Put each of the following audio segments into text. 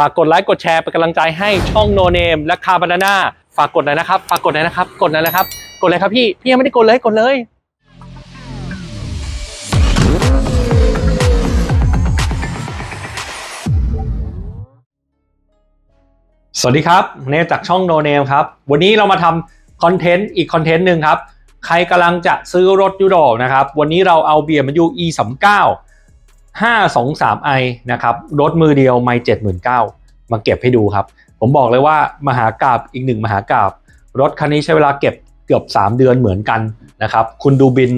ฝากกดไลค์กดแชร์เป็นกำลังใจให้ช่องโนเนมและคาบานาน่าฝากกดหน่อยนะครับ ฝากกดหน่อยนะครับ กดหน่อยนะครับ กดเลยครับพี่ พี่ยังไม่ได้กดเลยกดเลยสวัสดีครับเนจากช่องโนเนมครับ วันนี้เรามาทำคอนเทนต์อีกคอนเทนต์หนึ่งครับ ใครกำลังจะซื้อรถยุโรปนะครับ วันนี้เราเอาเบียร์มายู e 3 9 523i นะครับรถมือเดียวไม่79,000มาเก็บให้ดูครับ ผมบอกเลยว่ามหากราบอีกหนึ่งมหากราบรถคันนี้ใช้เวลาเก็บเกือบ 3 เดือนเหมือนกันนะครับ คุณดูบิน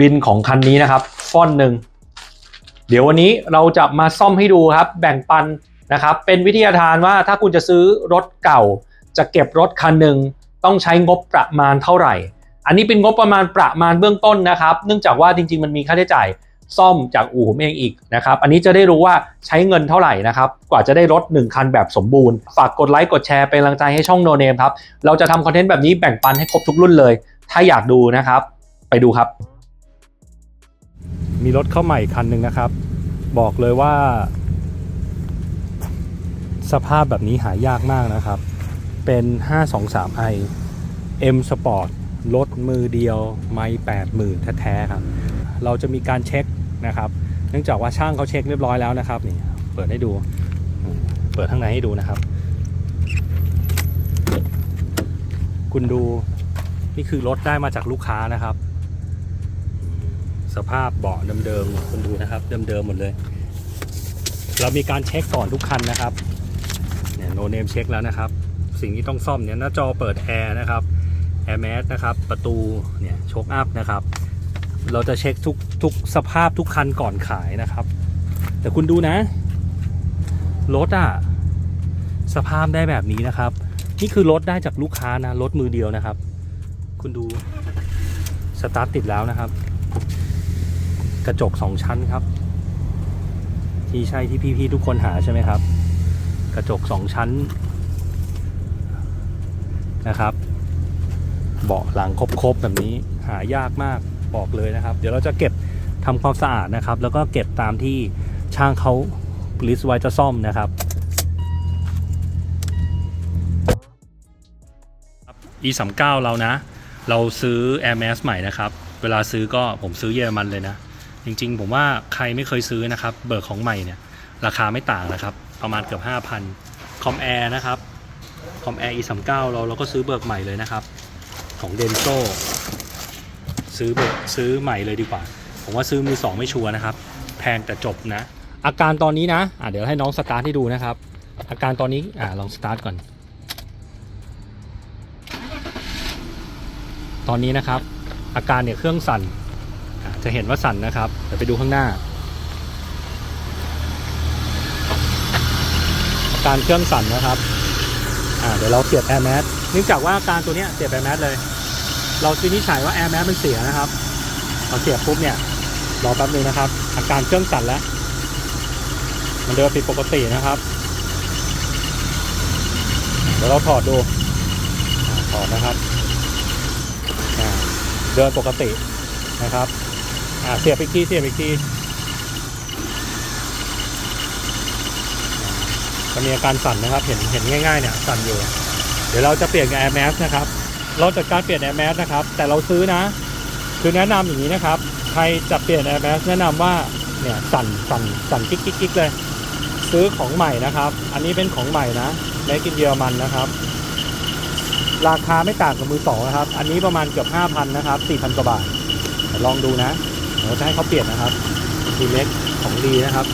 บินของคันนี้นะครับฟอนหนึ่งเดี๋ยววันนี้เราจะมาซ่อมให้ดูครับ แบ่งปันนะครับ เป็นวิทยาทานว่าถ้าคุณจะซื้อรถเก่า จะเก็บรถคันหนึ่งต้องใช้งบประมาณเท่าไหร่ อันนี้เป็นงบประมาณประมาณเบื้องต้นนะครับ เนื่องจากว่าจริง ๆ มันมีค่าใช้จ่าย ซ่อมจากอู่ผมเองอีกนะครับ อันนี้จะได้รู้ว่าใช้เงินเท่าไหร่นะครับ กว่าจะได้รถ 1 คันแบบสมบูรณ์ ฝากกดไลค์กดแชร์เป็นกำลังใจให้ช่องโนเนมครับ เราจะทำคอนเทนต์แบบนี้แบ่งปันให้ครบทุกรุ่นเลย ถ้าอยากดูนะครับ ไปดูครับ มีรถเข้าใหม่คันหนึ่งนะครับ บอกเลยว่า สภาพแบบนี้หายากมากนะครับ เป็น 523i M Sport รถมือเดียว ไม่ 80,000 แท้ๆครับ เราจะมีการเช็ค นะครับเนื่องจากว่าช่างเขาเช็คเรียบร้อยแล้วนะครับนี่เปิดให้ดู เปิดข้างในให้ดูนะครับ คุณดูนี่คือรถได้มาจากลูกค้านะครับ สภาพเบาะเดิมๆคุณดูนะครับ เดิมๆหมดเลย เรามีการเช็คก่อนทุกคันนะครับเนี่ยโนเนมเช็คแล้วนะครับ สิ่งที่ต้องซ่อมเนี่ยหน้าจอเปิดแอร์นะครับแอร์แมสนะครับ ประตูเนี่ยโชคอัพนะครับ เราจะเช็คทุกทุกสภาพทุกคันก่อนขายนะครับ แต่คุณดูนะ รถอะสภาพได้แบบนี้นะครับ นี่คือรถได้จากลูกค้านะรถมือเดียวนะครับ คุณดูสตาร์ทติดแล้วนะครับ กระจกสองชั้นครับ ที่ใช่ที่พี่ๆทุกคนหาใช่ไหมครับ กระจกสองชั้นนะครับ เบาะหลังครบๆแบบนี้หายากมาก บอกเลยนะครับ เดี๋ยวเราจะเก็บทำความสะอาดนะครับ แล้วก็เก็บตามที่ช่างเขาลิสต์ไว้จะซ่อมนะครับ e 3 9เรานะ เราซื้อ Air Max ใหม่นะครับ เวลาซื้อก็ผมซื้อเยอรมันเลยนะ จริงๆ ผมว่าใครไม่เคยซื้อนะครับ เบิกของใหม่เนี่ย ราคาไม่ต่างนะครับ ประมาณเกือบ 5,000คอมแอร์นะครับคอมแอร์ e 3 9เราเราก็ซื้อเบิกใหม่เลยนะครับ ของเดนโซ ซื้อเบิกซื้อใหม่เลยดีกว่า ผมว่าซื้อมือสองไม่ชัวร์นะครับ แพงแต่จบนะ อาการตอนนี้นะอะเดี๋ยวให้น้องสตาร์ทให้ดูนะครับ อาการตอนนี้อะลองสตาร์ทก่อน ตอนนี้นะครับ อาการเนี่ยเครื่องสั่น จะเห็นว่าสั่นนะครับเดี๋ยวไปดูข้างหน้า อาการเครื่องสั่นนะครับอ่าเดี๋ยวเราเสียบ Air Max เนื่องจากว่าอาการตัวเนี้ยเสียบ Air Max เลย เราวินิจฉัยว่า Air Max มันเสียนะครับเราเสียปุ๊บเนี่ยรอแป๊บนึงนะครับ อาการเครื่องสั่นแล้ว มันเดินผิดปกตินะครับ เดี๋ยวเราถอดดูถอดนะครับเดินปกตินะครับเสียบอีกทีเสียบอีกทีจะมีอาการสั่นนะครับ เห็นเห็นง่ายๆเนี่ยสั่นอยู่ เดี๋ยวเราจะเปลี่ยนกับ Air Max นะครับ เราจัดการเปลี่ยน Air Max นะครับ แต่เราซื้อนะ คือแนะนำอย่างนี้นะครับ ใครจะเปลี่ยน Air Max แนะนำว่าเนี่ยสั่นสั่นสั่นกิ๊กกิ๊กเลย ซื้อของใหม่นะครับ อันนี้เป็นของใหม่นะไม่กินเยอรมันนะครับ ราคาไม่ต่างกับมือสองนะครับ อันนี้ประมาณเกือบ5,000นนะครับ4,000กว่าบาทลองดูนะเดี๋ยวจะให้เขาเปลี่ยนนะครับทีเล็กของดีนะครับ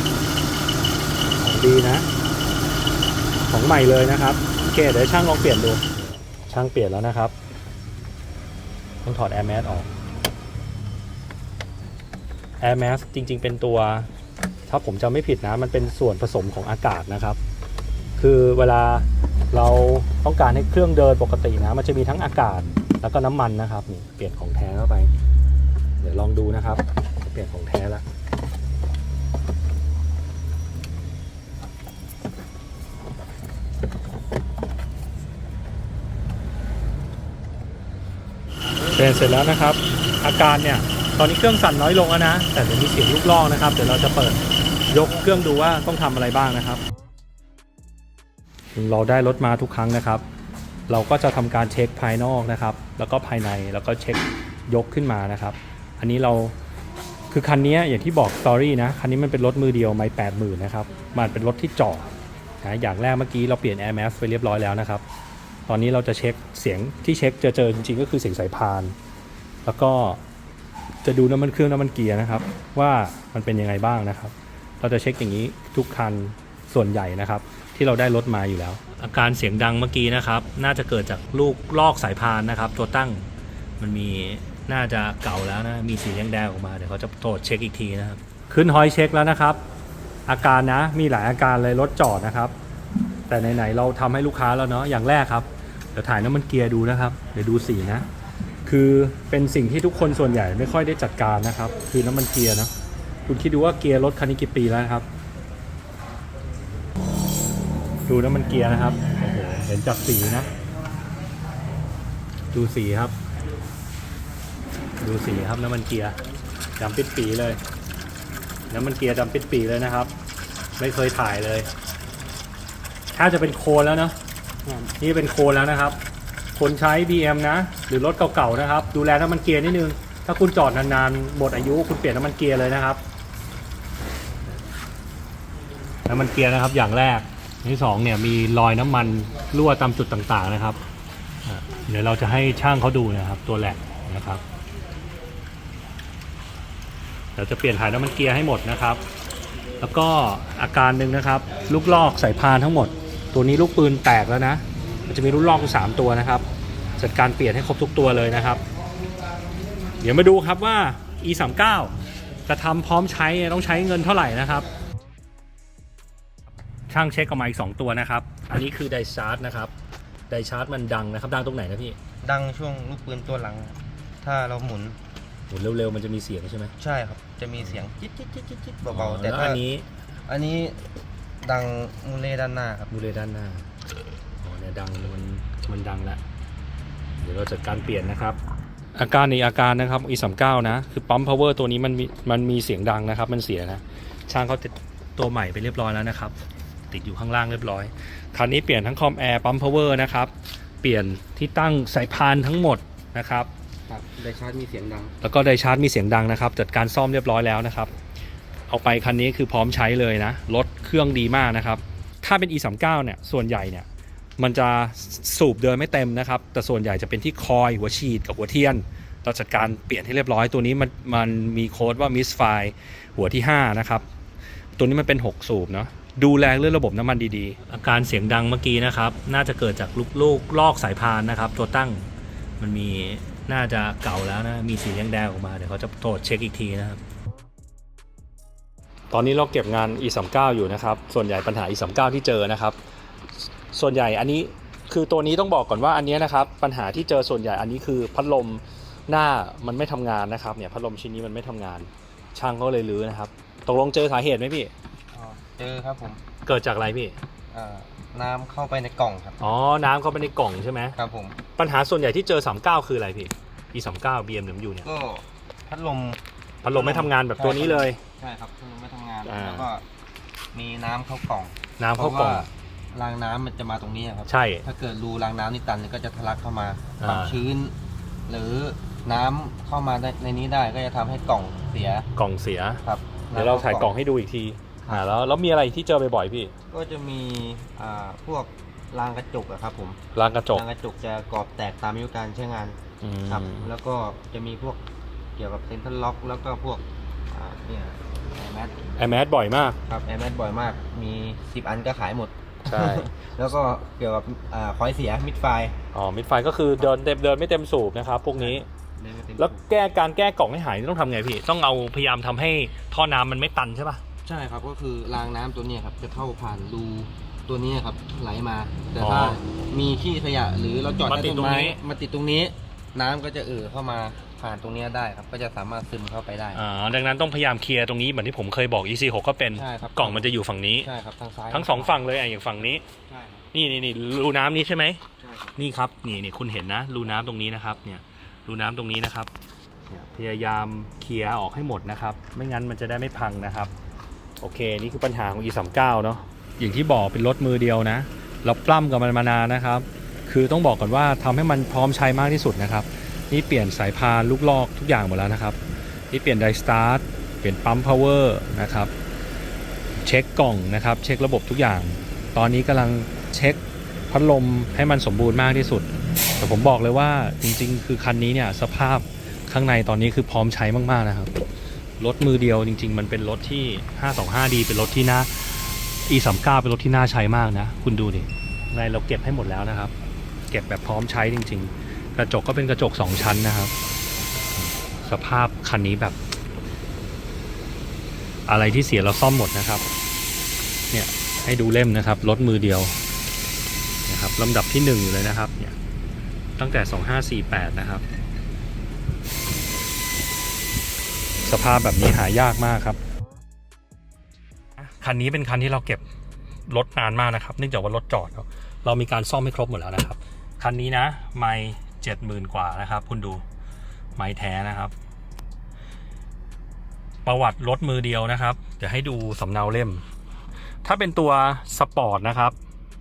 ของดีนะ ของใหม่เลยนะครับโอเคเดี๋ยวช่างลองเปลี่ยนดูช่างเปลี่ยนแล้วนะครับ ต้องถอด Air Max ออก Air Max จริง ๆ เป็นตัว ถ้าผมจำไม่ผิดนะ มันเป็นส่วนผสมของอากาศนะครับ คือเวลาเราต้องการให้เครื่องเดินปกตินะ มันจะมีทั้งอากาศแล้วก็น้ำมันนะครับนี่เปลี่ยนของแท้เข้าไป เดี๋ยวลองดูนะครับ เปลี่ยนของแท้แล้ว เปลี่ยนเสร็จแล้วนะครับ อาการเนี่ยตอนนี้เครื่องสั่นน้อยลงแล้วนะ แต่เดี๋ยวมีเสียงลูกล่องนะครับ เดี๋ยวเราจะเปิดยกเครื่องดูว่าต้องทำอะไรบ้างนะครับ เราได้รถมาทุกครั้งนะครับ เราก็จะทำการเช็คภายนอกนะครับ แล้วก็ภายในแล้วก็เช็คยกขึ้นมานะครับ อันนี้เราคือคันนี้อย่างที่บอกสตอรี่นะคันนี้มันเป็นรถมือเดียวไม่แปดหมื่นนะครับมันเป็นรถที่จอดนะอย่างแรกเมื่อกี้เราเปลี่ยน Air Max ไปเรียบร้อยแล้วนะครับ ตอนนี้เราจะเช็คเสียงที่เช็คเจอเจอจริงๆก็คือเสียงสายพาน แล้วก็จะดูน้ำมันเครื่องน้ำมันเกียร์นะครับ ว่ามันเป็นยังไงบ้างนะครับ เราจะเช็คอย่างนี้ทุกคันส่วนใหญ่นะครับ ที่เราได้รถมาอยู่แล้ว อาการเสียงดังเมื่อกี้นะครับ น่าจะเกิดจากลูกลอกสายพานนะครับ ตัวตั้งมันมีน่าจะเก่าแล้วนะมีสีแดงๆออกมาเดี๋ยวเขาจะตรวจเช็คอีกทีนะครับ ขึ้นฮอยเช็คแล้วนะครับ อาการนะมีหลายอาการเลยรถจอดนะครับ แต่ไหนๆเราทำให้ลูกค้าแล้วเนาะอย่างแรกครับ เดี๋ยวถ่ายน้ำมันเกียร์ดูนะครับ เดี๋ยวดูสีนะ คือเป็นสิ่งที่ทุกคนส่วนใหญ่ไม่ค่อยได้จัดการนะครับ คือน้ำมันเกียร์นะคุณคิดดูว่าเกียร์รถคันนี้กี่ปีแล้วครับ ดูน้ำมันเกียร์นะครับโอ้โหเห็นจากสีนะ ดูสีครับ ดูสีครับน้ำมันเกียร์ดำปิดปีเลย น้ำมันเกียร์ดำปิดปีเลยนะครับ ไม่เคยถ่ายเลย ถ้าจะเป็นโคลนแล้วเนาะ นี่เป็นโคนแล้วนะครับ คนใช้ BM นะ หรือรถเก่าๆนะครับ ดูแลน้ำมันเกียร์นิดนึง ถ้าคุณจอดนานๆ หมดอายุคุณเปลี่ยนน้ำมันเกียร์เลยนะครับ น้ำมันเกียร์นะครับอย่างแรกที่สองเนี่ยมีรอยน้ำมันรั่วตามจุดต่างๆนะครับ เดี๋ยวเราจะให้ช่างเขาดูนะครับ ตัวแหลกนะครับ เราจะเปลี่ยนถ่ายน้ำมันเกียร์ให้หมดนะครับ แล้วก็อาการหนึ่งนะครับ ลูกลอกสายพานทั้งหมด ตัวนี้ลูกปืนแตกแล้วนะ มันจะมีลูกลอกอยู่สามตัวนะครับ จัดการเปลี่ยนให้ครบทุกตัวเลยนะครับ เดี๋ยวมาดูครับว่า e 3 9จะทำพร้อมใช้ต้องใช้เงินเท่าไหร่นะครับ ช่างเช็คออกมาอีก 2 ตัวนะครับ อันนี้คือไดชาร์จนะครับ ไดชาร์จมันดังนะครับ ดังตรงไหนนะพี่ ดังช่วงลูกปืนตัวหลัง ถ้าเราหมุนหมุนเร็วๆมันจะมีเสียงใช่ไหมใช่ครับ จะมีเสียงจิ๊ดจิ๊ดจิ๊ดจิ๊ดจิ๊ดอ๋เบาอๆแต่แล้วถ้าอันนี้ อันนี้ ดังมูเลด้านหน้าครับ มูเลด้านหน้า อ๋อเนี่ยดังมันมันดังแล้วเดี๋ยวเราจัดการเปลี่ยนนะครับ อาการในอาการนะครับ e 3 9 นะคือปั๊ม power ตัวนี้มันมีมันมีเสียงดังนะครับ มันเสียนะ ช่างเขาติดตัวใหม่ไปเรียบร้อยแล้วนะครับ ติดอยู่ข้างล่างเรียบร้อยคราวนี้เปลี่ยนทั้งคอมแอร์ปั๊ม power นะครับ เปลี่ยนที่ตั้งสายพานทั้งหมดนะครับ ครับไดชาร์จมีเสียงดัง แล้วก็ไดชาร์จมีเสียงดังนะครับ จัดการซ่อมเรียบร้อยแล้วนะครับ เอาไปคันนี้คือพร้อมใช้เลยนะ รถ เครื่องดีมากนะครับ ถ้าเป็น e 3 9 เนี่ยส่วนใหญ่เนี่ยมันจะสูบเดินไม่เต็มนะครับ แต่ส่วนใหญ่จะเป็นที่คอยหัวฉีดกับหัวเทียน เราจัดการเปลี่ยนให้เรียบร้อยตัวนี้มันมันมีโค้ดว่า miss file หัวที่ 5 นะครับ ตัวนี้มันเป็น 6 สูบเนาะดูแลเรื่องระบบน้ำมันดีๆ อาการเสียงดังเมื่อกี้นะครับ น่าจะเกิดจากลูกลูกลอกสายพานนะครับ ตัวตั้งมันมีน่าจะเก่าแล้วนะ มีสีแดงๆออกมาเดี๋ยวเขาจะตรวจเช็คอีกทีนะครับ ตอนนี้เราเก็บงาน e 3 9 อยู่นะครับ ส่วนใหญ่ปัญหา e 3 9 ที่เจอนะครับ ส่วนใหญ่อันนี้คือตัวนี้ต้องบอกก่อนว่าอันเนี้ยนะครับ ปัญหาที่เจอส่วนใหญ่อันนี้คือพัดลมหน้ามันไม่ทำงานนะครับเนี่ยพัดลมชิ้นนี้มันไม่ทำงาน ช่างก็เลยรื้อนะครับตกลงเจอสาเหตุไหมพี่อ๋อเจอครับผมเกิดจากอะไรพี่อ่าน้ำเข้าไปในกล่องครับอ๋อน้ำเข้าไปในกล่องใช่ไหมครับผมปัญหาส่วนใหญ่ที่เจอ 39 คืออะไรพี่ e 3 9 BMW เนี่ยก็พัดลมพัดลมไม่ทำงานแบบตัวนี้เลยใช่ครับพัดลมไม่ทำงาน อ่า แล้วก็มีน้ำเข้ากล่องน้ำเข้ากล่อง พระว่รางน้ำมันจะมาตรงนี้ครับ ใช่ ถ้าเกิดรูรางน้ำนี่ตันเนี่ยก็จะทะลักเข้ามาอ่า ความชื้น หรือน้ำเข้ามาได้ในนี้ได้ก็จะทำให้กล่องเสียกล่องเสีย ครับเดี๋ยวเราถ่ายกล่องให้ดูอีกทีอ่าแล้วแล้วมีอะไรที่เจอบ่อยๆพี่ก็จะมีอ่าพวกรางกระจกอะครับผมรางกระจกรางกระจกจะกรอบแตกตามอายุการใช้งาน อืมครับแล้วก็จะมีพวกเกี่ยวกับเซ็นทรัลล็อก แล้วก็พวก อ่าเนี่ยแอร์แมทไอแมสบ่อยมาก ครับแอร์แมทบ่อยมาก มี 10 อันก็ขายหมด ใช่ แล้วก็เกี่ยวกับอ่าคอยเสียมิดไฟอ๋อมิดไฟก็คือเดินเต็มเดินไม่เต็มสูบนะครับพวกนี้ แล้วแก้การแก้กล่องให้หายนี่ต้องทำไงพี่ ต้องเอาพยายามทำให้ท่อน้ำมันไม่ตันใช่ป่ะ ใช่ครับก็คือรางน้ำตัวเนี้ยครับจะเข้าผ่านรูตัวเนี้ยครับไหลมา แต่อ๋อถ้ามีขี้ขยะหรือเราจอดมาใต้ติดต้นตรงไม้นี้มาติดตรงนี้ น้ำก็จะเอ่อเข้ามา ผ่านตรงเนี้ยได้ครับ ก็จะสามารถซึมเข้าไปได้ อ่าดังนั้นต้องพยายามเคลียร์ตรงนี้เหมือนที่ผมเคยบอก EC6 ก็เป็นใช่ครับ กล่องมันจะอยู่ฝั่งนี้ ใช่ครับทางซ้ายทั้งสองฝั่งเลยอะอย่างฝั่งนี้ ใช่ครับนี่นี่นี่รูน้ำนี้ใช่ไหม ใช่ครับ นี่ครับนี่นี่คุณเห็นนะรูน้ำตรงนี้นะครับเนี่ยรูน้ำตรงนี้นะครับเนี่ยพยายามเคลียร์ออกให้หมดนะครับ ไม่งั้นมันจะได้ไม่พังนะครับ โอเค นี่คือปัญหาของ e 3 9 เนาะอย่างที่บอกเป็นรถมือเดียวนะเราปล้ำกับมันมานานนะครับ คือต้องบอกก่อนว่าทำให้มันพร้อมใช้มากที่สุดนะครับ นี่เปลี่ยนสายพานลูกลอกทุกอย่างหมดแล้วนะครับ นี่เปลี่ยนไดสตาร์ทเปลี่ยนปั๊มพาวเวอร์นะครับ เช็คกล่องนะครับ เช็คระบบทุกอย่าง ตอนนี้กำลังเช็คพัดลมให้มันสมบูรณ์มากที่สุด แต่ผมบอกเลยว่าจริงๆ คือคันนี้เนี่ยสภาพข้างในตอนนี้คือพร้อมใช้มากๆนะครับ รถมือเดียวจริง ๆ มันเป็นรถที่ 525D เป็นรถที่น่า E39 เป็นรถที่น่าใช้มากนะ คุณดูดิในเราเก็บให้หมดแล้วนะครับ เก็บแบบพร้อมใช้จริง ๆ กระจกก็เป็นกระจก2ชั้นนะครับ สภาพคันนี้แบบ อะไรที่เสียเราซ่อมหมดนะครับ เนี่ยให้ดูเล่มนะครับรถมือเดียวนะครับลำดับที่หนึ่งอยู่เลยนะครับเนี่ยตั้งแต่ 2548 นะครับ สภาพแบบนี้หายากมากครับ คันนี้เป็นคันที่เราเก็บรถนานมากนะครับ เนื่องจากว่ารถจอดเราเรามีการซ่อมให้ครบหมดแล้วนะครับ คันนี้นะ ไม่ เจ็ดหมื่นกว่านะครับ คุณดูไม่แท้นะครับ ประวัติรถมือเดียวนะครับเดี๋ยวให้ดูสำเนาเล่ม ถ้าเป็นตัวสปอร์ตนะครับ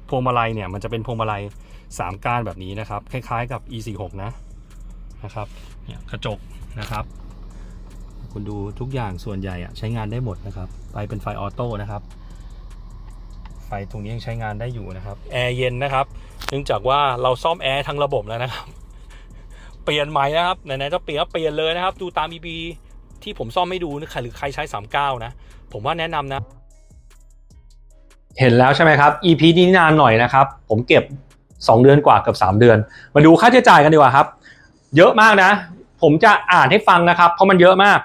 พวงมาลัยเนี่ยมันจะเป็นพวงมาลัยสามก้านแบบนี้นะครับ คล้ายๆกับ e46 นะนะครับเนี่ยกระจกนะครับ คุณดูทุกอย่างส่วนใหญ่อะใช้งานได้หมดนะครับ ไปเป็นไฟออโต้นะครับ ไฟตรงนี้ยังใช้งานได้อยู่นะครับ แอร์เย็นนะครับ เนื่องจากว่าเราซ่อมแอร์ทั้งระบบแล้วนะครับ เปลี่ยนใหม่นะครับไหนๆจะเปลี่ยนก็เปลี่ยนเลยนะครับ ดูตาม EP ที่ผมซ่อมไม่ดูนะครหรือใครใช้ 39 นะ ผมว่าแนะนำนะ เห็นแล้วใช่ไหมครับ EP นี้นานหน่อยนะครับ ผมเก็บ 2 เดือนกว่าเกับ3 เดือน มาดูค่าใช้จ่ายกันดีกว่าครับ เยอะมากนะ ผมจะอ่านให้ฟังนะครับ เพราะมันเยอะมาก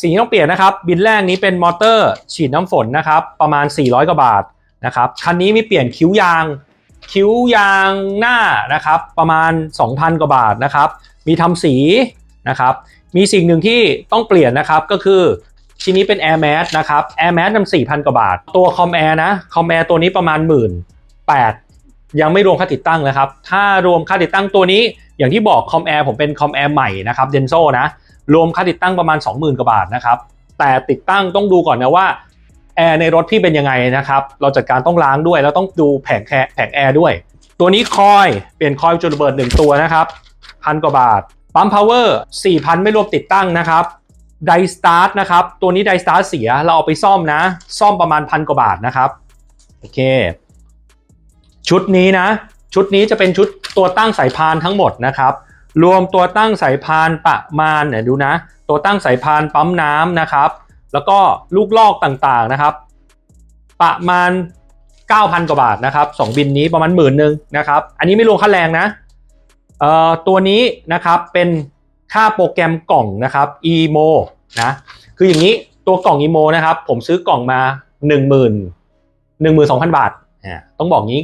สิ่งที่ต้องเปลี่ยนนะครับ บินแรกนี้เป็นมอเตอร์ ฉีดน้ำฝนนะครับ ประมาณ 400 กว่าบาทนะครับ คันนี้มีเปลี่ยนคิ้วยาง คิ้วยางหน้านะครับ ประมาณ 2,000 กว่าบาทนะครับ มีทำสีนะครับมีสิ่งหนึ่งที่ต้องเปลี่ยนนะครับก็คือชิ้นนี้เป็น Air Mat นะครับ Air Mat นำ4,000 กว่าบาท ตัว Com Air นะ Com Air ตัวนี้ประมาณ 1 8ื่นยังไม่รวมค่าติดตั้งนะครับ ถ้ารวมค่าติดตั้งตัวนี้อย่างที่บอก Com Air ผมเป็น Com Air ใหม่นะครับ Denso นะ รวมค่าติดตั้งประมาณ 20,000 กว่าบาทนะครับ แต่ติดตั้งต้องดูก่อนนะว่าแอร์ในรถพี่เป็นยังไงนะครับ เราจัดการต้องล้างด้วยแล้วต้องดูแผงแคแผงแอร์ด้วย ตัวนี้คอยเปลี่ยนคอยจุดระเบิดหนึ่งตัวนะครับ พันกว่าบาท ปั๊มพาวเวอร์4,000ไม่รวมติดตั้งนะครับไดสตาร์ทนะครับ ตัวนี้ไดสตาร์ทเสีย เราเอาไปซ่อมนะ ซ่อมประมาณพันกว่าบาทนะครับ โอเค ชุดนี้นะ ชุดนี้จะเป็นชุดตัวตั้งสายพานทั้งหมดนะครับ รวมตัวตั้งสายพานประมาณเนี่ยดูนะ ตัวตั้งสายพานปั๊มน้ำนะครับ แล้วก็ลูกลอกต่างๆนะครับ ประมาณ 9,000 กว่าบาทนะครับสองบินนี้ประมาณหมื่นหนึ่งนะครับ อันนี้ไม่รวมค่าแรงนะ ตัวนี้นะครับเป็นค่าโปรแกรมกล่องนะครับ emo นะคืออย่างนี้ตัวกล่อง emo นะครับ ผมซื้อกล่องมา 1 0 0 0 0 12,000 บาทอ่าต้องบอกงี้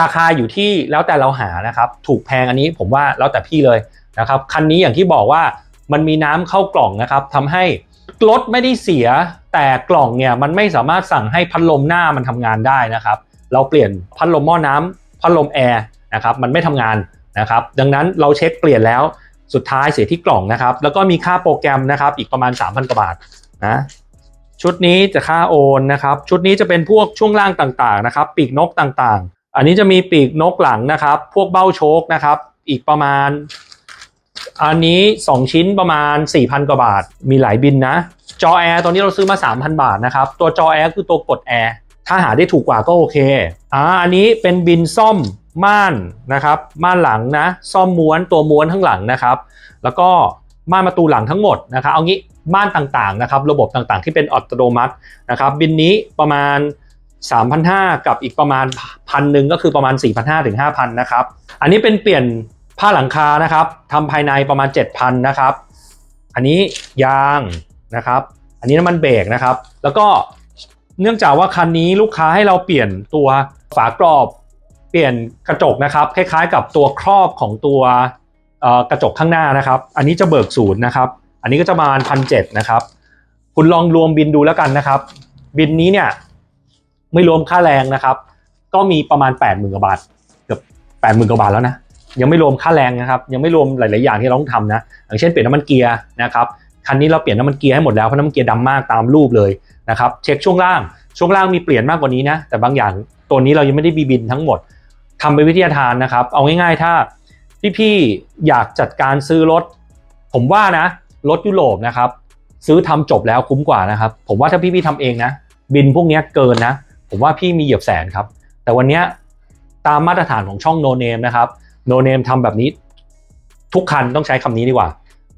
ราคาอยู่ที่แล้วแต่เราหานะครับ ถูกแพงอันนี้ผมว่าแล้วแต่พี่เลยนะครับคันนี้อย่างที่บอกว่ามันมีน้ำเข้ากล่องนะครับทำให้รถไม่ได้เสียแต่กล่องเนี่ยมันไม่สามารถสั่งให้พัดลมหน้ามันทำงานได้นะครับ เราเปลี่ยนพัดลมหม้อน้ำพัดลมแอร์นะครับมันไม่ทำงาน นะครับดังนั้นเราเช็คเปลี่ยนแล้วสุดท้ายเสียที่กล่องนะครับ แล้วก็มีค่าโปรแกรมนะครับ อีกประมาณ 3,000กว่าบาทนะชุดนี้จะค่าโอนนะครับ ชุดนี้จะเป็นพวกช่วงล่างต่างๆนะครับ ปีกนกต่างๆ อันนี้จะมีปีกนกหลังนะครับ พวกเบ้าโชคนะครับ อีกประมาณ อันนี้ 2 ชิ้นประมาณ 4,000 กว่าบาท มีหลายบินนะ จอแอร์ตัวนี้เราซื้อมา 3,000 บาทนะครับ ตัวจอแอร์คือตัวกดแอร์ถ้าหาได้ถูกกว่าก็โอเคอ่าอันนี้เป็นบินซ่อม ม่านนะครับม่านหลังนะซ่อมม้วนตัวม้วนข้างหลังนะครับ แล้วก็ม่านประตูหลังทั้งหมดนะครับเอางี้ม่านต่างๆนะครับระบบต่างๆ ที่เป็นอัตโนมัตินะครับบินนี้ประมาณ 3,500 กับอีกประมาณพันหนึ่งก็คือประมาณ 4,500ถึง5,000นะครับอันนี้เป็นเปลี่ยนผ้าหลังคานะครับทำภายในประมาณ 7,000นะครับอันนี้ยางนะครับ อันนี้น้ำมันเบรกนะครับ แล้วก็เนื่องจากว่าคันนี้ลูกค้าให้เราเปลี่ยนตัวฝากรอบ ปลี่ยนกระจกนะครับคล้ายๆ กับตัวครอบของตัวกระจกข้างหน้านะครับ อันนี้จะเบิกศูนย์นะครับ อันนี้ก็จะประมาณพันเจ็ดนะครับ คุณลองรวมบินดูแล้วกันนะครับ บินนี้เนี่ยไม่รวมค่าแรงนะครับ ก็มีประมาณ8 0,000กว่าบาทเกือบ8 0,000กว่าบาทแล้วนะยังไม่รวมค่าแรงนะครับ ยังไม่รวมหลาย ๆ อย่างที่เราต้องทำนะอย่างเช่นเปลี่ยนน้ำมันเกียร์นะครับคันนี้เราเปลี่ยนน้ำมันเกียร์ให้หมดแล้วเพราะน้ำมันเกียร์ดำมากตามรูปเลยนะครับ เช็คช่วงล่างช่วงล่างมีเปลี่ยนมากกว่านี้นะแต่บางอย่างตัวนี้เรายังไม่ได้บีบินทั้งหมด ทำเป็นวิทยาทานนะครับ เอาง่ายๆถ้าพี่ๆอยากจัดการซื้อรถ ผมว่านะรถยุโรปนะครับ ซื้อทำจบแล้วคุ้มกว่านะครับ ผมว่าถ้าพี่ๆทำเองนะ บินพวกนี้เกินนะ ผมว่าพี่มีเหยียบแสนครับ แต่วันนี้ตามมาตรฐานของช่องโนเนมนะครับโนเนมทำแบบนี้ทุกคันต้องใช้คำนี้ดีกว่า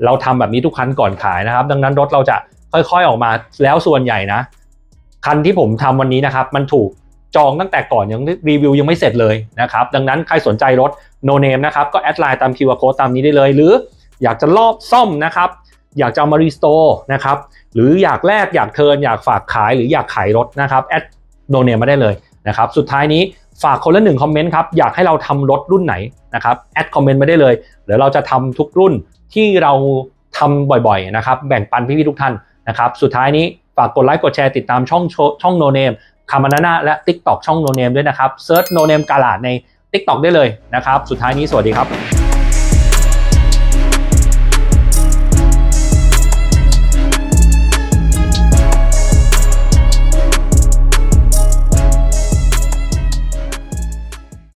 เราทำแบบนี้ทุกคันก่อนขายนะครับ ดังนั้นรถเราจะค่อยๆออกมาแล้วส่วนใหญ่นะ คันที่ผมทำวันนี้นะครับ มันถูก จองตั้งแต่ก่อนยังรีวิวยังไม่เสร็จเลยนะครับ ดังนั้นใครสนใจรถโนเนมนะครับก็แอดไลน์ตาม QR code ตามนี้ได้เลย หรืออยากจะลอบซ่อมนะครับ อยากจะเอามารีสโตร์นะครับหรืออยากแลกอยากเทินอยากฝากขายหรืออยากขายรถนะครับแอดโนเนมมาได้เลยนะครับสุดท้ายนี้ฝากคนละหนึ่งคอมเมนต์ครับอยากให้เราทำรถรุ่นไหนนะครับแอดคอมเมนต์มาได้เลยเดี๋ยวเราจะทำทุกรุ่นที่เราทำบ่อยๆนะครับแบ่งปันพี่ๆทุกท่านนะครับสุดท้ายนี้ฝากกดไลค์กดแชร์ติดตามช่องช่องโนเนม คามานาน่าและ TikTok ช่องโนเนมด้วยนะครับเซิร์ชโนเนมกาลาดใน TikTok ได้เลยนะครับ สุดท้ายนี้สวัสดีครับ